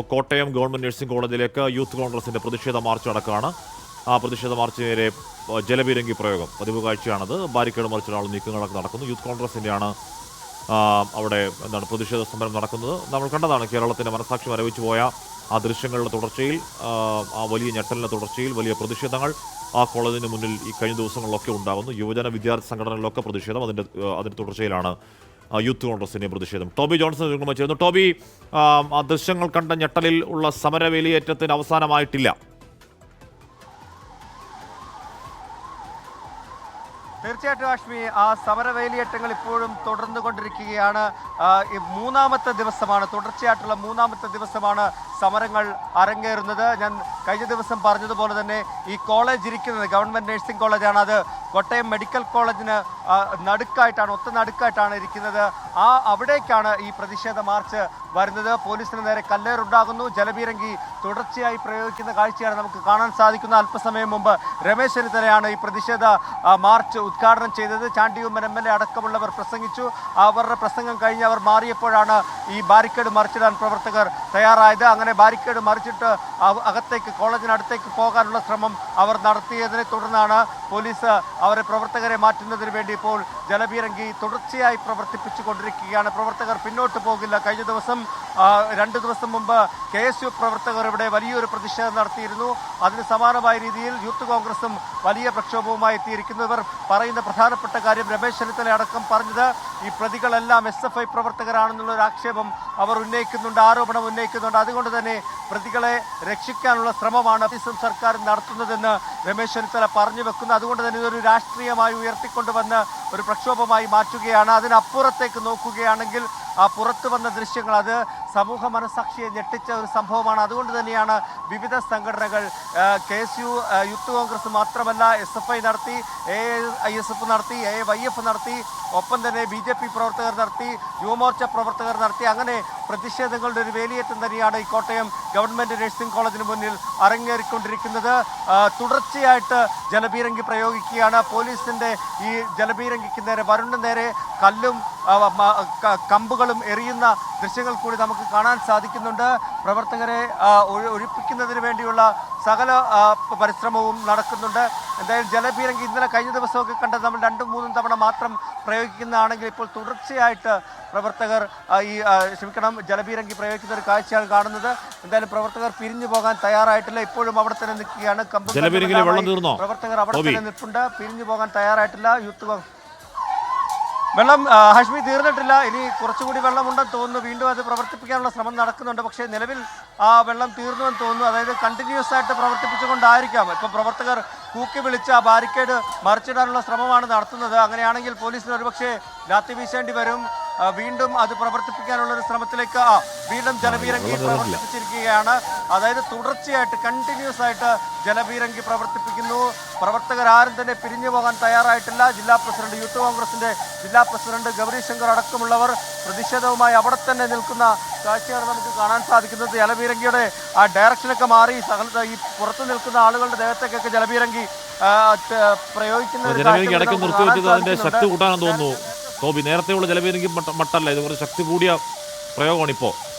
Kottayam government nursing കോളേജിലേക്ക് youth കോൺഗ്രസിന്റെ പ്രതിഷേധ മാർച്ച് നടക്കുകയാണ്. ആ പ്രതിഷേധ മാർച്ച് നേരെ ആ, ജലപീരങ്കി പ്രയോഗം പതിവ് കാഴ്ചയാണത്. ബാരിക്കേഡ് മറിച്ചിടാനുള്ള നീക്കങ്ങളൊക്കെ നടക്കുന്നു. യൂത്ത് കോൺഗ്രസിന്റെയാണ് അവിടെ എന്താണ് പ്രതിഷേധ സമരം നടക്കുന്നത്. നമ്മൾ കണ്ടതാണ് കേരളത്തിന്റെ മനസാക്ഷി മരവിച്ചു പോയ ആ ദൃശ്യങ്ങളുടെ തുടർച്ചയിൽ ആ, വലിയ ഞെട്ടലിന്റെ തുടർച്ചയിൽ വലിയ പ്രതിഷേധങ്ങൾ ആ കോളേജിന് മുന്നിൽ ഈ കഴിഞ്ഞ ദിവസങ്ങളിലൊക്കെ ഉണ്ടാകുന്നു. യുവജന വിദ്യാർത്ഥി സംഘടനകളിലൊക്കെ പ്രതിഷേധം അതിന്റെ അതിന്റെ തുടർച്ചയിലാണ് യൂത്ത് കോൺഗ്രസിന്റെ പ്രതിഷേധം. ടോബി ജോൺസൺ ചേർന്നു ടോബി ആ ദൃശ്യങ്ങൾ കണ്ട ഞെട്ടലിൽ ഉള്ള സമരവേലിയേറ്റത്തിന് അവസാനമായിട്ടില്ല. തീർച്ചയായിട്ടും ആഷ്മി ആ സമരവേലിയേറ്റങ്ങൾ ഇപ്പോഴും തുടർന്നു കൊണ്ടിരിക്കുകയാണ് മൂന്നാമത്തെ ദിവസമാണ് തുടർച്ചയായിട്ടുള്ള മൂന്നാമത്തെ ദിവസമാണ് സമരങ്ങൾ അരങ്ങേറുന്നത്. ഞാൻ കഴിഞ്ഞ ദിവസം പറഞ്ഞതുപോലെ തന്നെ ഈ കോളേജ് ഇരിക്കുന്നത് ഗവൺമെന്റ് നഴ്സിംഗ് കോളേജാണ്. അത് കോട്ടയം മെഡിക്കൽ കോളേജിന് നടുക്കായിട്ടാണ് ഒത്ത നടുക്കായിട്ടാണ് ഇരിക്കുന്നത്. ആ അവിടേക്കാണ് ഈ പ്രതിഷേധ മാർച്ച് വരുന്നത്. പോലീസിന് നേരെ കല്ലേറുണ്ടാകുന്നു. ജലപീരങ്കി തുടർച്ചയായി പ്രയോഗിക്കുന്ന കാഴ്ചയാണ് നമുക്ക് കാണാൻ സാധിക്കുന്ന അല്പസമയം മുമ്പ് രമേശ് ചെന്നിത്തലയാണ് ഈ പ്രതിഷേധ മാർച്ച് ഉദ്ഘാടനം ചെയ്തത് ചാണ്ടിയൂമൻ എം എൽ എ അടക്കമുള്ളവർ പ്രസംഗിച്ചു. അവരുടെ പ്രസംഗം കഴിഞ്ഞ് അവർ മാറിയപ്പോഴാണ് ഈ ബാരിക്കേഡ് മറിച്ചിടാൻ പ്രവർത്തകർ തയ്യാറായത്. അങ്ങനെ ബാരിക്കേഡ് മറിച്ചിട്ട് അകത്തേക്ക് കോളേജിനടുത്തേക്ക് പോകാനുള്ള ശ്രമം അവർ നടത്തിയതിനെ തുടർന്നാണ് പോലീസ് അവരെ പ്രവർത്തകരെ മാറ്റുന്നതിന് വേണ്ടി ഇപ്പോൾ ജലപീരങ്കി തുടർച്ചയായി പ്രവർത്തിപ്പിച്ചു കൊണ്ടിരിക്കുകയാണ്. പ്രവർത്തകർ പിന്നോട്ട് പോകില്ല. കഴിഞ്ഞ ദിവസം രണ്ട് ദിവസം മുമ്പ് കെ എസ് യു പ്രവർത്തകർ ഇവിടെ വലിയൊരു പ്രതിഷേധം നടത്തിയിരുന്നു. അതിന് സമാനമായ രീതിയിൽ യൂത്ത് കോൺഗ്രസും വലിയ പ്രക്ഷോഭവുമായി എത്തിയിരിക്കുന്നു. ഇവർ പറയുന്ന പ്രധാനപ്പെട്ട കാര്യം രമേശ് ചെന്നിത്തല അടക്കം പറഞ്ഞത് ഈ പ്രതികളെല്ലാം എസ് എഫ് ഐ പ്രവർത്തകരാണെന്നുള്ള ഒരു ആക്ഷേപം അവർ ഉന്നയിക്കുന്നുണ്ട് ആരോപണം ഉന്നയിക്കുന്നുണ്ട്. അതുകൊണ്ട് തന്നെ പ്രതികളെ രക്ഷിക്കാനുള്ള ശ്രമമാണ് സർക്കാർ നടത്തുന്നതെന്ന് രമേശ് ചെന്നിത്തല പറഞ്ഞു വെക്കുന്നത് അതുകൊണ്ട് തന്നെ ഇതൊരു രാഷ്ട്രീയമായി ഉയർത്തിക്കൊണ്ടുവന്ന് ഒരു പ്രക്ഷോഭമായി മാറ്റുകയാണ്. അതിനപ്പുറത്തേക്ക് നോക്കുകയാണെങ്കിൽ പുറത്തു വന്ന ദൃശ്യങ്ങൾ അത് സമൂഹ മനസാക്ഷിയെ ഞെട്ടിച്ച ഒരു സംഭവമാണ്. അതുകൊണ്ട് തന്നെയാണ് വിവിധ സംഘടനകൾ K S U youth Congress മാത്രമല്ല എസ് എഫ് ഐ നടത്തി എ ഐ എസ് എഫ് നടത്തി എ വൈ എഫ് നടത്തി ഒപ്പം തന്നെ ബി ജെ പി പ്രവർത്തകർ നടത്തി യുവമോർച്ച പ്രവർത്തകർ നടത്തി. അങ്ങനെ പ്രതിഷേധങ്ങളുടെ ഒരു വേലിയേറ്റം തന്നെയാണ് ഈ കോട്ടയം ഗവൺമെന്റ് നഴ്സിംഗ് കോളേജിന് മുന്നിൽ അരങ്ങേറിക്കൊണ്ടിരിക്കുന്നത്. തുടർച്ചയായിട്ട് ജലപീരങ്കി പ്രയോഗിക്കുകയാണ്. പോലീസിന്റെ ഈ ജലപീരങ്കിക്ക് നേരെ വരുണിന് നേരെ കല്ലും ആ, മ- എറിയുന്ന ദൃശ്യങ്ങൾ കൂടി നമുക്ക് കാണാൻ സാധിക്കുന്നുണ്ട്. പ്രവർത്തകരെ ഒഴിപ്പിക്കുന്നതിന് വേണ്ടിയുള്ള സകല പരിശ്രമവും നടക്കുന്നുണ്ട്. എന്തായാലും ജലപീരങ്കി ഇന്നലെ കഴിഞ്ഞ ദിവസമൊക്കെ കണ്ടത് നമ്മൾ രണ്ടും മൂന്നും തവണ മാത്രം പ്രയോഗിക്കുന്നതാണെങ്കിൽ ഇപ്പോൾ തുടർച്ചയായിട്ട് പ്രവർത്തകർ ഈ ക്ഷമിക്കണം ജലപീരങ്കി പ്രയോഗിക്കുന്ന ഒരു കാഴ്ചയാണ് കാണുന്നത്. എന്തായാലും പ്രവർത്തകർ പിരിഞ്ഞു പോകാൻ തയ്യാറായിട്ടില്ല. ഇപ്പോഴും അവിടെ തന്നെ നിൽക്കുകയാണ്? പ്രവർത്തകർ അവിടെ തന്നെ നിൽപ്പുണ്ട്. പിരിഞ്ഞു പോകാൻ തയ്യാറായിട്ടില്ല. യൂത്ത് വെള്ളം ഹഷ്മി തീർന്നിട്ടില്ല. ഇനി കുറച്ചുകൂടി വെള്ളമുണ്ടെന്ന് തോന്നുന്നു. വീണ്ടും അത് പ്രവർത്തിപ്പിക്കാനുള്ള ശ്രമം നടക്കുന്നുണ്ട്. പക്ഷേ നിലവിൽ ആ വെള്ളം തീർന്നുവെന്ന് തോന്നുന്നു. അതായത് കണ്ടിന്യൂസ് ആയിട്ട് പ്രവർത്തിപ്പിച്ചുകൊണ്ടായിരിക്കാം. ഇപ്പം പ്രവർത്തകർ കൂക്കി വിളിച്ച് ആ ബാരിക്കേഡ് മറിച്ചിടാനുള്ള ശ്രമമാണ് നടത്തുന്നത്. അങ്ങനെയാണെങ്കിൽ പോലീസിന് ഒരുപക്ഷെ ലാത്തി വീശേണ്ടി വരും. വീണ്ടും അത് പ്രവർത്തിപ്പിക്കാനുള്ള ഒരു ശ്രമത്തിലേക്ക് വീണ്ടും ജലപീരങ്കി പ്രവർത്തിപ്പിച്ചിരിക്കുകയാണ് അതായത് തുടർച്ചയായിട്ട് കണ്ടിന്യൂസ് ആയിട്ട് ജലപീരങ്കി പ്രവർത്തിപ്പിക്കുന്നു. പ്രവർത്തകർ ആരും തന്നെ പിരിഞ്ഞു പോകാൻ തയ്യാറായിട്ടില്ല. ജില്ലാ പ്രസിഡന്റ് യൂത്ത് കോൺഗ്രസിന്റെ ജില്ലാ പ്രസിഡന്റ് ഗൗരി ശങ്കർ അടക്കമുള്ളവർ പ്രതിഷേധവുമായി അവിടെ തന്നെ നിൽക്കുന്ന കാഴ്ചയാണ് നമുക്ക് കാണാൻ സാധിക്കുന്നത്. ജലപീരങ്കിയുടെ ആ ഡയറക്ഷനൊക്കെ മാറി. ഈ പുറത്തു നിൽക്കുന്ന ആളുകളുടെ ദേഹത്തേക്കൊക്കെ ജലപീരങ്കി പ്രയോഗിക്കുന്ന ശക്തി കൂട്ടാണെന്ന് തോന്നുന്നു. ടോബി നേരത്തെയുള്ള ജലപീരങ്കി മട്ട- മട്ടല്ല. ഇത് കുറച്ച് ശക്തി കൂടിയ പ്രയോഗമാണ് ഇപ്പോൾ